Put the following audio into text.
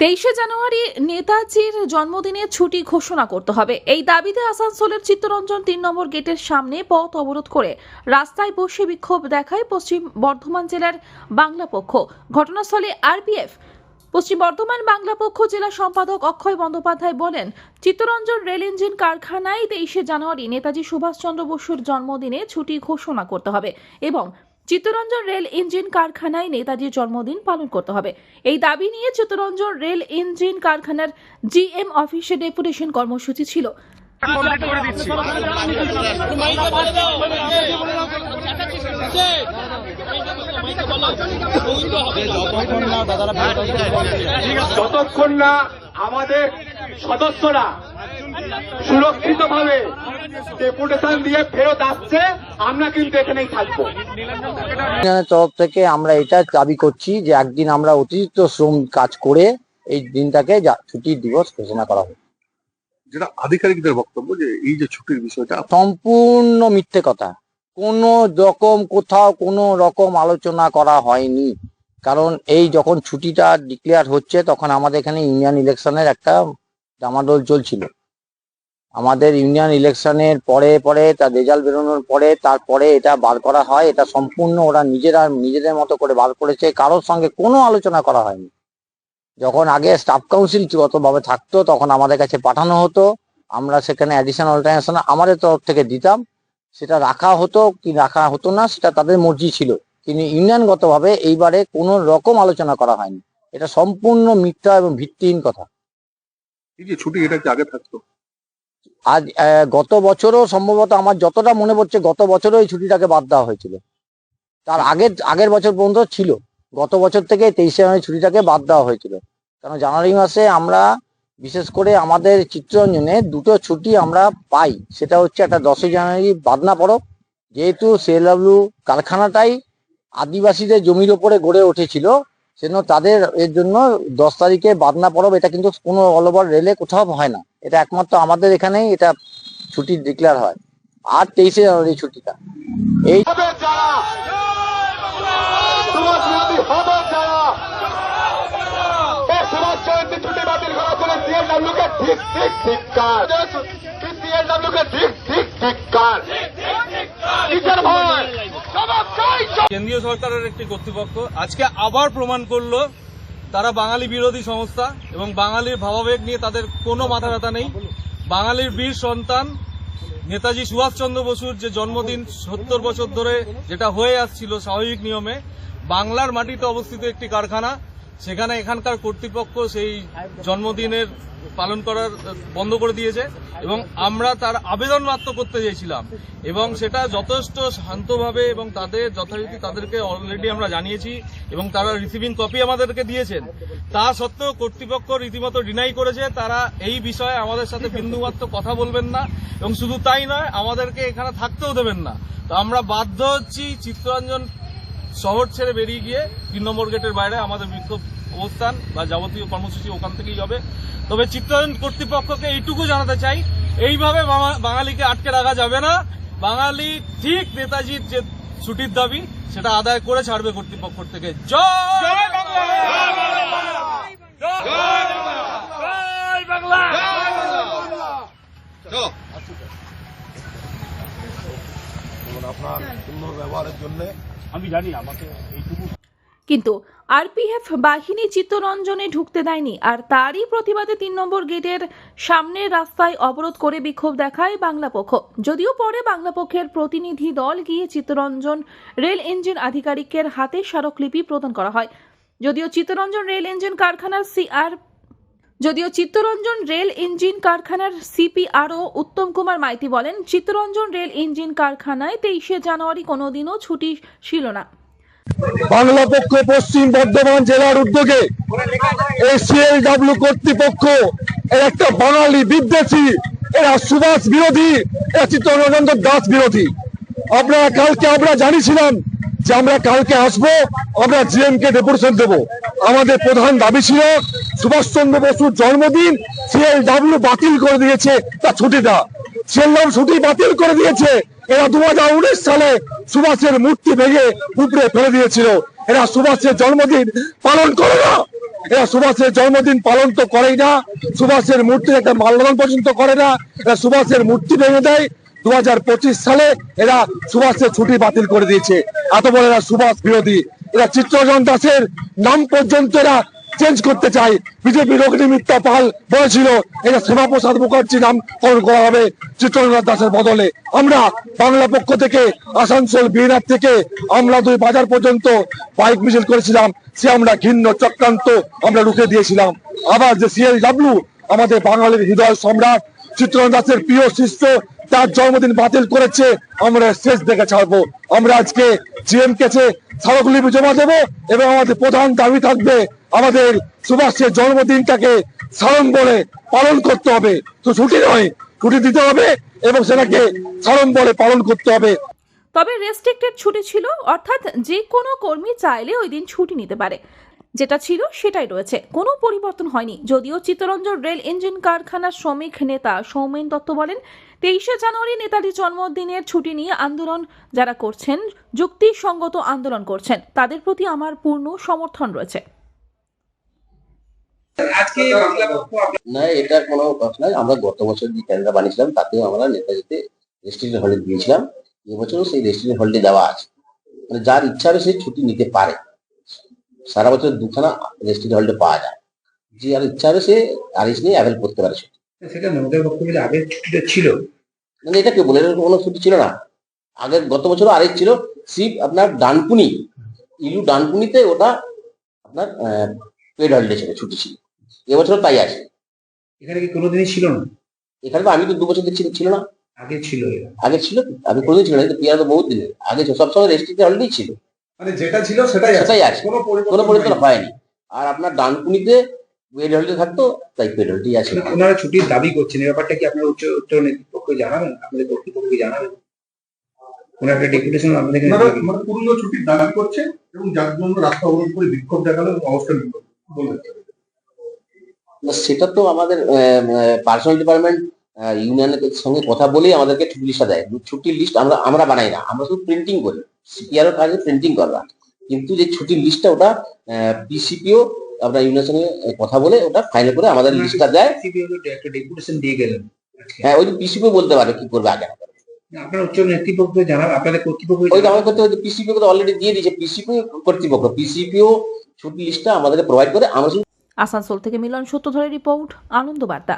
তেইশে জানুয়ারি নেতাজির জন্মদিনে ছুটি ঘোষণা করতে হবে। এই দাবিতে আসানসোলের চিত্তরঞ্জন তিন নম্বর গেটের সামনে পথ অবরোধ করে রাস্তায় বসে বিক্ষোভ দেখায় পশ্চিম বর্ধমান জেলার বাংলা পক্ষ। ঘটনাস্থলে আরপিএফ পশ্চিম বর্ধমান বাংলা পক্ষ জেলা সম্পাদক অক্ষয় বন্দ্যোপাধ্যায় বলেন, চিত্তরঞ্জন রেল ইঞ্জিন কারখানায় তেইশে জানুয়ারি নেতাজি সুভাষচন্দ্র বসুর জন্মদিনে ছুটি ঘোষণা করতে হবে এবং চিত্তরঞ্জন রেল ইঞ্জিন কারখানায় নেতাজির জন্মদিন পালন করতে হবে। এই দাবি নিয়ে চিত্তরঞ্জন রেল ইঞ্জিন কারখানার জিএম অফিসে ডেপুটেশন কর্মসূচি ছিল। যতক্ষণ না আমাদের সদস্যরা সুরক্ষিত ভাবে ডেপুটেশন দিয়ে ফেরত আসছে আমরা কিন্তু এখানেই থাকব। তরফ থেকে আমরা এটা দাবি করছি যে একদিন আমরা অতিরিক্ত শ্রম কাজ করে এই দিনটাকে যা- ছুটির দিবস ঘোষণা করা হোক। যেটা আধিকারিকদের বক্তব্য যে এই যে ছুটির বিষয়টা সম্পূর্ণ মিথ্যে কথা। কোনো রকম কোথাও কোনো রকম আলোচনা করা হয়নি। কারণ এই যখন ছুটিটা ডিক্লেয়ার হচ্ছে, তখন আমাদের এখানে ইউনিয়ন ইলেকশনের একটা জামাডোল চলছিল। আমাদের ইউনিয়ন ইলেকশনের পরে পরে তার রেজাল্ট বেরোনোর পরে তারপরে এটা বার করা হয়, এটা সম্পূর্ণ ওরা নিজেরা, নিজেদের মতো করে বার করেছে, কারোর সঙ্গে কোনো আলোচনা করা হয়নি। যখন আগে স্টাফ কাউন্সিল ভাবে থাকতো, তখন আমাদের কাছে পাঠানো হতো, আমরা সেখানে অ্যাডিশনাল অল্টারনেশন আমাদের তরফ থেকে দিতাম। সেটা রাখা হতো কি রাখা হতো না সেটা তাদের মর্জি ছিল। কিন্তু ইউনিয়নগতভাবে এইবারে কোনো রকম আলোচনা করা হয়নি। এটা সম্পূর্ণ মিথ্যা এবং ভিত্তিহীন কথা। এই যে ছুটি এটা কি আগে থাকতো? আজ গত বছরও সম্ভবত আমার যতটা মনে পড়ছে গত বছরও এই ছুটিটাকে বাদ দেওয়া হয়েছিল। তার আগের আগের বছর পর্যন্ত ছিল। গত বছর থেকে তেইশে জানুয়ারি ছুটিটাকে বাদ দেওয়া হয়েছিল। কারণ জানুয়ারি মাসে আমরা বিশেষ করে আমাদের চিত্তরঞ্জনে দুটো ছুটি আমরা পাই। সেটা হচ্ছে একটা দশই জানুয়ারি বাদনা পরব, যেহেতু সিএলডব্লিউ কারখানাটাই আদিবাসীদের জমির ওপরে গড়ে উঠেছিল, সেজন্য তাদের এর জন্য দশ তারিখে বাদনা পরব, এটা কিন্তু কোনো অল রেলে কোথাও হয় না। এটা একমাত্র আমাদের এখানেই এটা ছুটি ডিক্লেয়ার হয়, আর তেইশে জানুয়ারি ছুটিটা। এই জন্য কে ঠিক ঠিক ঠিক কার সিএলডব্লিউ কে ঠিক ঠিক ঠিক কার কিসের ভয়। জবাব চাই কেন্দ্রীয় সরকারের একটি কর্তৃপক্ষ আজকে আবার প্রমাণ করল তারা বাঙালি বিরোধী সংস্থা এবং বাঙালির ভাবাবেগ নিয়ে তাদের কোনো মাথা ব্যথা নেই। বাঙালির বীর সন্তান নেতাজি সুভাষচন্দ্র বসুর যে জন্মদিন সত্তর বছর ধরে যেটা হয়ে আসছিল স্বাভাবিক নিয়মে বাংলার মাটিতে অবস্থিত একটি কারখানা সেখানে এখানকার কর্তৃপক্ষ সেই জন্মদিনের পালন করার বন্ধ করে দিয়েছে এবং আমরা তার আবেদন মাত্র করতে চেয়েছিলাম এবং সেটা যথেষ্ট শান্তভাবে এবং তাদের যথারীতি তাদেরকে অলরেডি আমরা জানিয়েছি এবং তারা রিসিভিং কপি আমাদেরকে দিয়েছেন। তা সত্ত্বেও কর্তৃপক্ষ রীতিমতো ডিনাই করেছে, তারা এই বিষয়ে আমাদের সাথে বিন্দুমাত্র কথা বলবেন না এবং শুধু তাই নয়, আমাদেরকে এখানে থাকতেও দেবেন না। তো আমরা বাধ্য হচ্ছি চিত্তরঞ্জন শহর ছেড়ে বেরিয়ে গিয়ে তিন নম্বর গেটের বাইরে আমাদের বিক্ষোভ অবস্থান বা যাবতীয় কর্মসূচি ওখান থেকেই হবে। তবে চিত্তরঞ্জন কর্তৃপক্ষকে এইটুকু জানাতে চাই এইভাবে বাঙালিকে আটকে রাখা যাবে না। বাঙালি ঠিক নেতাজির যে ছুটির দাবি সেটা আদায় করে ছাড়বে কর্তৃপক্ষ থেকে। জয় বাংলা! জয় বাংলা! কিন্তু আরপিএফ বাহিনী চিত্তরঞ্জনে ঢুকতে দেয়নি আর তারই প্রতিবাদে তিন নম্বর গেটের সামনের রাস্তায় অবরোধ করে বিক্ষোভ দেখায় বাংলা পক্ষ যদিও পরে বাংলা পক্ষের প্রতিনিধি দল গিয়ে চিত্তরঞ্জন রেল ইঞ্জিন আধিকারিকের হাতে স্মারকলিপি প্রদান করা হয় যদিও চিত্তরঞ্জন রেল ইঞ্জিন কারখানার সিআর যদিও চিত্তরঞ্জন রেল ইঞ্জিন কারখানার সিপিআরও উত্তম কুমার মাইতি বলেন, চিত্তরঞ্জন রেল ইঞ্জিন কারখানায় তেইশে জানুয়ারি কোনোদিনও ছুটি ছিল না। বাংলা পক্ষ পশ্চিম বর্ধমান জেলার উদ্যোগে এই সিএলডব্লিউ কর্তৃপক্ষ, এর একটা বাঙালি বিদ্বেষী, এরা সুভাষ বিরোধী, এরা চিত্তরঞ্জন দাস বিরোধী। আপনারা, কালকে আমরা জানিয়েছিলাম যে আমরা কালকে আসব, আমরা জিএম কে ডেপুটেশন দেবো। আমাদের প্রধান দাবি ছিল, সুভাষচন্দ্র বসুর জন্মদিন সিএলডব্লিউ বাতিল করে দিয়েছে তার ছুটিটা সিএলডব্লিউ ছুটি বাতিল করে দিয়েছে, এরা দু হাজার উনিশ সালে সুভাষের মূর্তি ভেঙে উপরে ফেলে দিয়েছিল। এরা সুভাষের জন্মদিন পালন করে না। এরা সুভাষের জন্মদিন পালন তো করেই না। সুভাষের মূর্তির একটা মাল্যদান পর্যন্ত করে না। এরা সুভাষের মূর্তি ভেঙে দেয়। দু হাজার পঁচিশ সালে এরা সুভাষের ছুটি বাতিল করে দিয়েছে। এত বড় এরা সুভাষ বিরোধী। এরা চিত্ররঞ্জন দাসের নাম পর্যন্ত এরা চেঞ্জ করতে চায়। বিজেপির অগ্নিমিত্রা পাল বলেছিল এটা শ্যামাপ্রসাদ মুখার্জি নামকরণ করা হবে চিত্ররঞ্জন দাসের বদলে। আমরা বাংলা পক্ষ থেকে, আসানসোল বিনার থেকে আমরা দুই বাজার পর্যন্ত বাইক মিছিল করেছিলাম। সে আমরা ঘিন্ন চক্রান্ত আমরা রুখে দিয়েছিলাম। আবার যে সিএল ডাব্লু আমাদের বাঙালির হৃদয় সম্রাট চিত্ররঞ্জন দাসের প্রিয় শিষ্য তার জন্মদিন বাতিল করেছে। আমরা শেষ দেখে ছাড়বো। আমরা আজকে জিএম কেছে স্মারকলিপি জমা দেবো এবং আমাদের প্রধান দাবি থাকবে, আমাদের সুভাষের জন্মদিনটাকে সাড়ম্বরে পালন করতে হবে। তো ছুটি নয়, ছুটি দিতে হবে এবং সেটাকে সাড়ম্বরে পালন করতে হবে। তবে রেস্ট্রিক্টেড ছুটি ছিল, অর্থাৎ যে কোনো কর্মী চাইলে ওই দিন ছুটি নিতে পারে। যেটা ছিল সেটাই রয়েছে। কোনো পরিবর্তন হয়নি। যদিও চিত্তরঞ্জন রেল ইঞ্জিন কারখানার শ্রমিক নেতা সৌমেন দত্ত বলেন তেইশে জানুয়ারি নেতাজির জন্মদিনের ছুটি নিয়ে আন্দোলন যারা করছেন যুক্তিসঙ্গত আন্দোলন করছেন তাদের প্রতি আমার পূর্ণ সমর্থন রয়েছে। না এটা কোনো কথা নয় আমরা গত বছর যে ক্যালেন্ডার বানিয়েছিলাম তাতেও আমরা নেতাজিতে রেস্টুরেন্ট হলে দিয়েছিলাম। এবছরও সেই রেস্টুরেন্ট হলটি দেওয়া আছে। মানে যার ইচ্ছা হবে সে ছুটি নিতে পারে। সারা বছর দুখানা রেস্টুরেন্ট হলটে পাওয়া যায়। যে আর ইচ্ছা হবে সে আরিস নিয়ে অ্যাভেল করতে পারে ছুটি সেটা বক্তব্য ছুটিটা ছিল? মানে এটা কি বলে এরকম কোনো ছুটি ছিল না? আগের গত বছর আরেক ছিল। শিব আপনার ডানকুনি ইলু ডানকুনিতে ওটা আপনার পেড হলিডে ছিল ছুটি ছিল। এবছর তাই আছে। এখানে কি কোনোদিনই ছিল না? এখানে তো আমি তো দু বছর ছিল ছিল না। আগে ছিল আগে ছিল? আমি কোনোদিন ছিল না কিন্তু পিয়ার তো বহুত দিনের। আগে সবসময় রেস্ট্রিক্টেড হলিডেই ছিল। মানে যেটা ছিল সেটাই সেটাই আছে। কোনো পরিবর্তন হয়নি। আর আপনার ডানকুনিতে পেড হলিডে থাকতো তাই পেড হলিডেই আছে। ওনারা ছুটির দাবি করছেন এই ব্যাপারটা কি আপনার উচ্চ উচ্চ নেতৃত্বকে জানাবেন? আপনাদের কর্তৃপক্ষকে জানাবেন? কোন একটা ডেপুটেশন আপনাদের মানে পুরনো ছুটির দাবি করছে এবং যার জন্য রাস্তা অবরোধ করে বিক্ষোভ দেখাল এবং অবস্থান বিক্ষোভ। সেটা তো আমাদের পার্সোনাল ডিপার্টমেন্ট ইউনিয়নের সঙ্গে কথা বলেই আমাদেরকে ছুটি লিস্টটা দেয়। ছুটির লিস্ট আমরা আমরা বানাই না আমরা শুধু প্রিন্টিং করি। সিপিআর কাজে প্রিন্টিং করা কিন্তু যে ছুটির লিস্টটা ওটা পিসিপিও আমরা ইউনিয়নের সঙ্গে কথা বলে ওটা ফাইনাল করে আমাদের লিস্টটা দেয়। ডেপুটেশন দিয়ে গেলেন। হ্যাঁ ওই পিসিপিও বলতে পারে কি করবে আগে। আপনার উচ্চ আপনাদের কর্তৃপক্ষ ওই আমার করতে পিসিপিও তো অলরেডি দিয়ে দিয়েছে পিসিপিও কর্তৃপক্ষ। পিসিপিও ছুটি লিস্টটা আমাদেরকে প্রোভাইড করে আমরা আসানসোল থেকে মিলন সত্যধরের রিপোর্ট আনন্দ বার্তা